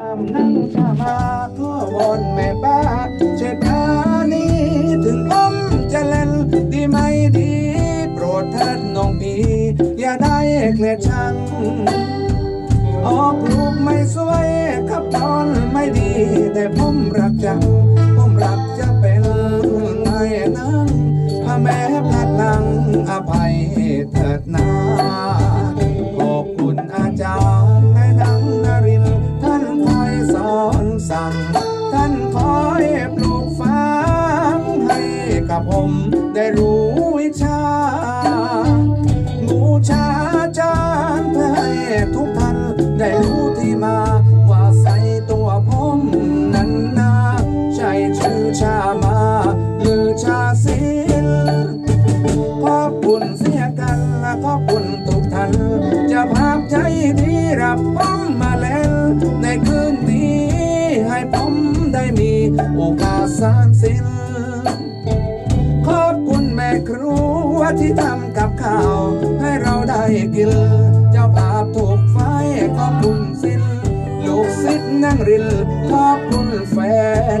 ทำนั่งชามาข้อวอนแม่บ้าเช่วยพานี้ ถึงผมจะเล่นดีไหมดี โปรดเถิดน้องพี่อย่าได้เกลียดชัง ออกลูกไม่สวยขับตอนไม่ดี แต่ผมรักจัง สั่งท่านคอยปลูกฝังให้กับผมได้รู้วิชา บูชาจารย์เพื่อให้ทุกท่านได้รู้ที่มา ว่าใส่ตัวผมนั้นนาใช่ชื่อชามาหรือชาศิลขอบคุณเสียกันและขอบคุณทุกท่านจะภาพใจดีรับ ครัวที่ทำกับข้าวให้เราได้กิน เจ้าภาพถูกไฟก็บคุณศิลป์ลูกศิษย์นั่งรินขอบคุณแฟน